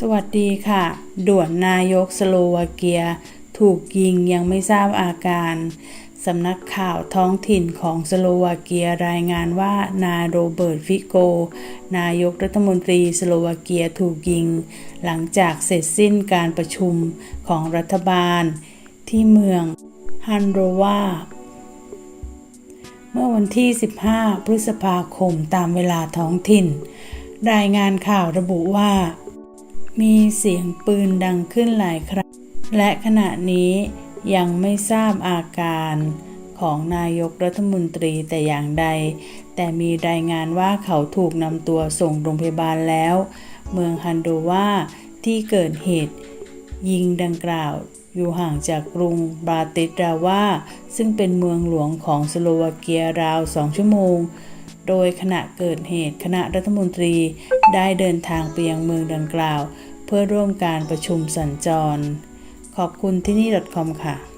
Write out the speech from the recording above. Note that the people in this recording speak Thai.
สวัสดีค่ะ ด่วนนายกสโลวาเกีย ถูกยิงยังไม่ทราบอาการ สำนักข่าวท้องถิ่นของสโลวาเกียรายงานว่า นายโรเบิร์ตฟิโก นายกรัฐมนตรีสโลวาเกียถูกยิง หลังจากเสร็จสิ้นการประชุมของรัฐบาล ที่เมืองฮันโรวาเมื่อวันที่ 15 พฤษภาคมตามเวลาท้องถิ่น รายงานข่าวระบุว่า มีเสียงปืนดังขึ้นหลายครั้ง และขณะนี้ยังไม่ทราบอาการของนายกรัฐมนตรีแต่อย่างใด แต่มีรายงานว่าเขาถูกนำตัวส่งโรงพยาบาลแล้ว เมืองฮันโดวาที่เกิดเหตุ ยิงดังกล่าว อยู่ห่างจากกรุงบราติสลาวาซึ่งเป็นเมืองหลวงของสโลวาเกียราวสองชั่วโมง โดยขณะเกิดเหตุคณะรัฐมนตรี ได้เดินทางไปยังเมืองดังกล่าว เพื่อร่วมการประชุมสัญจร ขอบคุณที่นี่ .com ค่ะ